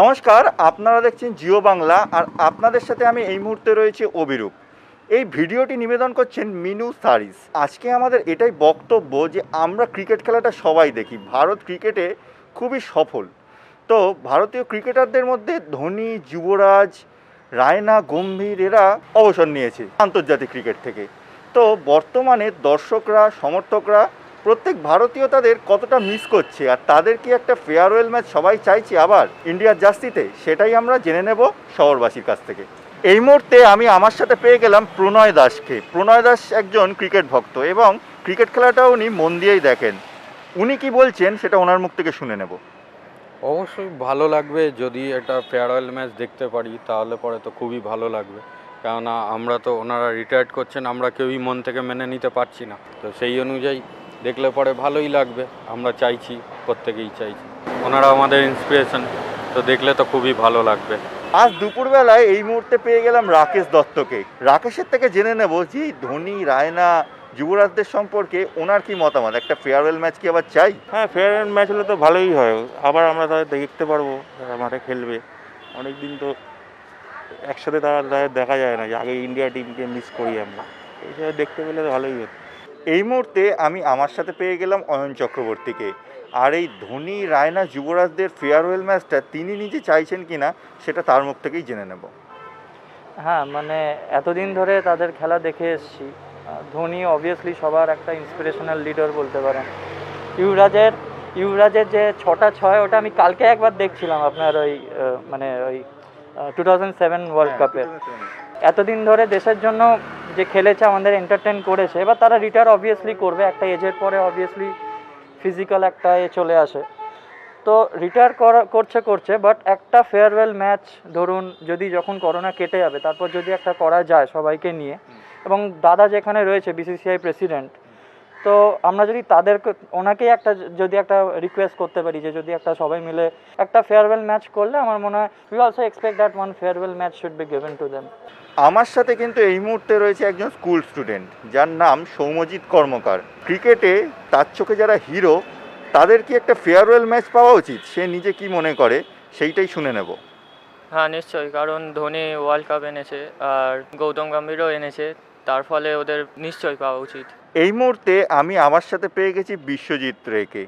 নমস্কার, আপনারা দেখছেন জিও বাংলা আর আপনাদের সাথে আমি এই মুহূর্তে রয়েছে অভিরূপ। এই ভিডিওটি নিবেদন করছেন মিনু সারিস। আজকে আমাদের এটাই বক্তব্য যে আমরা ক্রিকেট খেলাটা সবাই দেখি। ভারত ক্রিকেটে খুবই সফল। তো ভারতীয় ক্রিকেটারদের মধ্যে ধোনি, যুবরাজ, রায়না, গম্ভীর এরা অবসর নিয়েছে আন্তর্জাতিক ক্রিকেট থেকে। তো বর্তমানে দর্শকরা, সমর্থকরা প্রত্যেক ভারতীয় তাদের কতটা মিস করছে আর তাদের কি একটা ফেয়ারওয়েল ম্যাচ সবাই চাইছে আবার ইন্ডিয়ার জার্সিতে? সেটাই আমরা জেনে নেব শহরবাসীর কাছ থেকে। এই মুহূর্তে আমি আমার সাথে পেয়ে গেলাম প্রণয় দাসকে। প্রণয় দাস একজন ক্রিকেট ভক্ত এবং ক্রিকেট খেলাটা উনি মন দিয়েই দেখেন। উনি কি বলছেন সেটা ওনার মুখ থেকে শুনে নেব। অবশ্যই ভালো লাগবে যদি এটা ফেয়ারওয়েল ম্যাচ দেখতে পারি, তাহলে পরে তো খুবই ভালো লাগবে। কেননা আমরা তো ওনারা রিটায়ার্ড করছেন, আমরা কেউই মন থেকে মেনে নিতে পারছি না। তো সেই অনুযায়ী দেখলে পরে ভালোই লাগবে। আমরা চাইছি প্রত্যেকেই চাইছি। ওনারা আমাদের ইন্সপিরেশন তো দেখলে তো খুবই ভালো লাগবে। আজ দুপুরবেলায় এই মুহূর্তে পেয়ে গেলাম রাকেশ দত্তকে। রাকেশের থেকে জেনে নেব যে ধোনি রায়না যুবরাজদের সম্পর্কে ওনার কি মতামত? একটা ফেয়ারওয়েল ম্যাচ কি আবার চাই? হ্যাঁ ফেয়ারওয়েল ম্যাচ হলে তো ভালোই হয়। আবার আমরা তাদের দেখতে পারব তারা মাঠে খেলবে। অনেক দিন তো একসাথে তারা তাদের দেখা যায় না যে আগে ইন্ডিয়া টিমকে মিস করি আমরা। এইসব দেখতে পেলে তো ভালোই হতো। এই মুহূর্তে আমি আমার সাথে পেয়ে গেলাম অয়ন চক্রবর্তীকে। আর এই ধোনি রায়না যুবরাজদের ফেয়ারওয়েল ম্যাচটা তিনি নিজে চাইছেন কি না সেটা তার মুখ থেকেই জেনে নেব। হ্যাঁ মানে এতদিন ধরে তাদের খেলা দেখে এসেছি। ধোনি অবভিয়াসলি সবার একটা ইন্সপিরেশনাল লিডার বলতে পারেন। ইউরাজের ইউরাজের যে ছটা ছয় ওটা আমি কালকে একবার দেখছিলাম আপনার ওই মানে ওই টু থাউজেন্ড সেভেন ওয়ার্ল্ড কাপের এতদিন ধরে দেশের জন্য যে খেলেছে আমাদের এন্টারটেন করেছে। এবার তারা রিটায়ার অবভিয়াসলি করবে একটা এজের পরে অবভিয়াসলি ফিজিক্যাল একটা এ চলে আসে। তো রিটায়ার করা করছে করছে বাট একটা ফেয়ারওয়েল ম্যাচ ধরুন যদি যখন করোনা কেটে যাবে তারপর যদি একটা করা যায় সবাইকে নিয়ে এবং দাদা যেখানে রয়েছে বিসিসিআই প্রেসিডেন্ট তো আমরা যদি তাদের ওনাকেই একটা যদি একটা রিকোয়েস্ট করতে পারি যে যদি একটা সবাই মিলে একটা ফেয়ারওয়েল ম্যাচ করলে আমার মনে হয় we also expect that one farewell match should be given to them আমার সাথে কিন্তু এই মুহূর্তে রয়েছে একজন স্কুল স্টুডেন্ট যার নাম সৌমজিৎ কর্মকার। ক্রিকেটে তার চোখে যারা হিরো তাদের কি একটা ফেয়ারওয়েল ম্যাচ পাওয়া উচিত? সে নিজে কি মনে করে? সেইটাই শুনে নেব। হ্যাঁ নিশ্চয়ই কারণ ধোনি ওয়ার্ল্ড কাপ এনেছে আর গৌতম গম্ভীরও এনেছে তার ফলে ওদের নিশ্চয়ই পাওয়া উচিত। এই মুহূর্তে আমি আমার সাথে পেয়ে গেছি বিশ্বজিৎ রেকে।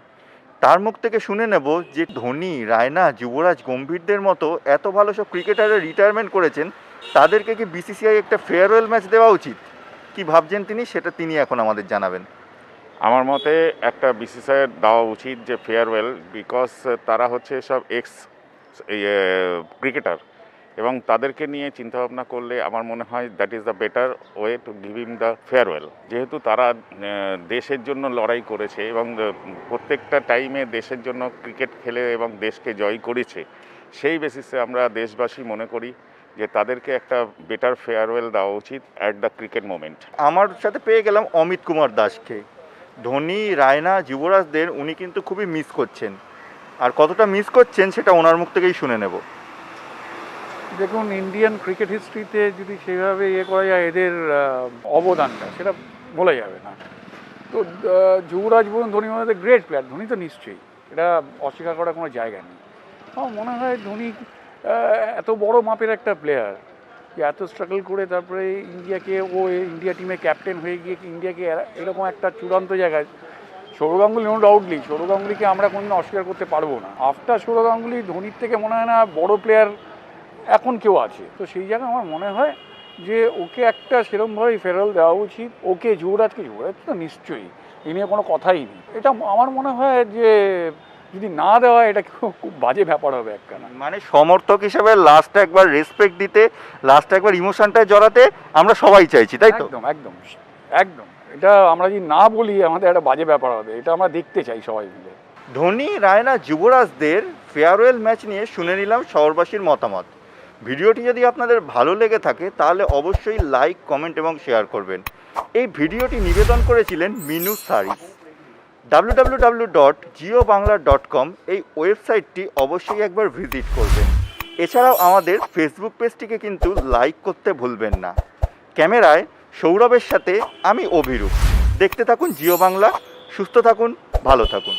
তার মুখ থেকে শুনে নেব যে ধোনি, রায়না, যুবরাজ গম্ভীরদের মতো এত ভালো সব ক্রিকেটারের রিটায়ারমেন্ট করেছেন, তাদেরকে কি বিসিসিআই একটা ফেয়ারওয়েল ম্যাচ দেওয়া উচিত? কি ভাবছেন তিনি? সেটা তিনি এখন আমাদের জানাবেন। আমার মতে একটা বিসিসিআই দেওয়া উচিত যে ফেয়ারওয়েল বিকজ তারা হচ্ছে সব এক্স ক্রিকেটার এবং তাদেরকে নিয়ে চিন্তাভাবনা করলে আমার মনে হয় that is the better way to give them the farewell যেহেতু তারা দেশের জন্য লড়াই করেছে এবং প্রত্যেকটা টাইমে দেশের জন্য ক্রিকেট খেলে এবং দেশকে জয় করেছে, সেই বেসিসে আমরা দেশবাসী মনে করি যে তাদেরকে একটা বেটার ফেয়ারওয়েল দেওয়া উচিত অ্যাট দ্য ক্রিকেট মোমেন্ট আমার সাথে পেয়ে গেলাম অমিত কুমার দাসকে। ধোনি, রায়না, যুবরাজদের উনি কিন্তু খুবই মিস করছেন। আর কতটা মিস করছেন সেটা ওনার মুখ থেকেই শুনে নেব। দেখুন ইন্ডিয়ান ক্রিকেট হিস্ট্রিতে যদি সেভাবে ইয়ে করা যায়, এদের অবদানটা সেটা বলা যাবে না। তো যুবরাজ বলুন ধোনি মধ্যে গ্রেট প্লেয়ার ধোনি তো নিশ্চয়ই। এটা অস্বীকার করার কোনো জায়গা নেই। আমার মনে হয় ধোনি এত বড় মাপের একটা প্লেয়ার যে এত স্ট্রাগল করে তারপরে ইন্ডিয়াকে, ও ইন্ডিয়া টিমে ক্যাপ্টেন হয়ে গিয়ে ইন্ডিয়াকে এরকম একটা চূড়ান্ত জায়গায়, সৌরভ গাঙ্গুলি নো ডাউটলি সৌরভ গাঙ্গুলিকে আমরা কোনোদিন অস্বীকার করতে পারব না। আফটার সৌরভ গাঙ্গুলি, ধোনির থেকে মনে হয় না বড় প্লেয়ার এখন কেউ আছে। তো সেই জায়গায় আমার মনে হয় যে ওকে একটা সেরমভাবেই ফেরাল দেওয়া উচিত। ওকে যুবরাজকে যুবরাজ তো নিশ্চয়ই এ নিয়ে কোনো কথাই নেই। এটা আমার মনে হয় যে যদি না দেওয়া এটা খুব খুব বাজে ব্যাপার হবে একখানা। মানে সমর্থক হিসেবে লাস্ট একবার রেসপেক্ট দিতে লাস্ট একবার ইমোশনটায় জড়াতে আমরা সবাই চাইছি তাই তো? একদম একদম একদম। এটা আমরা যদি না বলি আমাদের একটা বাজে ব্যাপার হবে। এটা আমরা দেখতে চাই সবাই মিলে। ধোনি রায়না যুবরাজদের ফেয়ারওয়েল ম্যাচ নিয়ে শুনে নিলাম শহরবাসীর মতামত। ভিডিওটি যদি আপনাদের ভালো লেগে থাকে, তাহলে অবশ্যই লাইক, কমেন্ট এবং শেয়ার করবেন। এই ভিডিওটি নিবেদন করেছিলেন Minu Saris W dot geo dot com এই ওয়েবসাইটটি অবশ্যই একবার ভিজিট করবেন। এছাড়াও আমাদের ফেসবুক পেজটিকে কিন্তু লাইক করতে ভুলবেন না। ক্যামেরায় সৌরভের সাথে আমি অভিরূপ। দেখতে থাকুন জিও বাংলা, সুস্থ থাকুন, ভালো থাকুন।